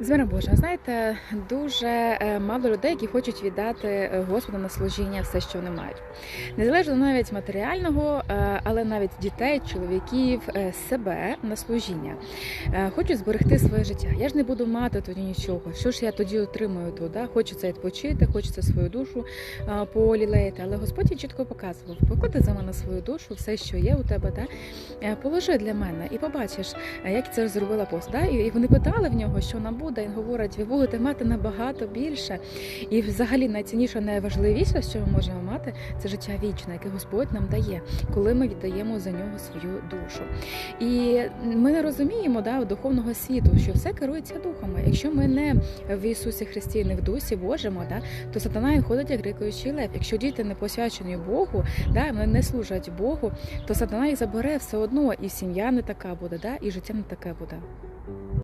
З миром Божим, знаєте, дуже е, мало людей, які хочуть віддати е, Господу на служіння все, що вони мають. Незалежно навіть матеріального, е, але навіть дітей, чоловіків, себе на служіння. Хочуть зберегти своє життя. Я ж не буду мати тоді нічого. Що ж я тоді отримую тут? Да? Хочеться відпочити, хочеться свою душу полілеяти. Але Господь чітко показував: поклади за мене свою душу, все, що є у тебе, да? Положи для мене і побачиш, як це зробила пост. Да? І вони питали в нього, що нам буде. Він говорить, ви будете мати набагато більше. І взагалі найцінніше, найважливіше, що ми можемо мати, це життя вічне, яке Господь нам дає, коли ми віддаємо за нього свою душу. І ми не розуміємо да, духовного світу, що все керується духами. Якщо ми не в Ісусі Христі, не в Дусі Божому, да, то сатана ходить як рикаючий лев. Якщо діти не посвячені Богу, да, вони не служать Богу, то сатана їх забере все одно, і сім'я не така буде, да, і життя не таке буде.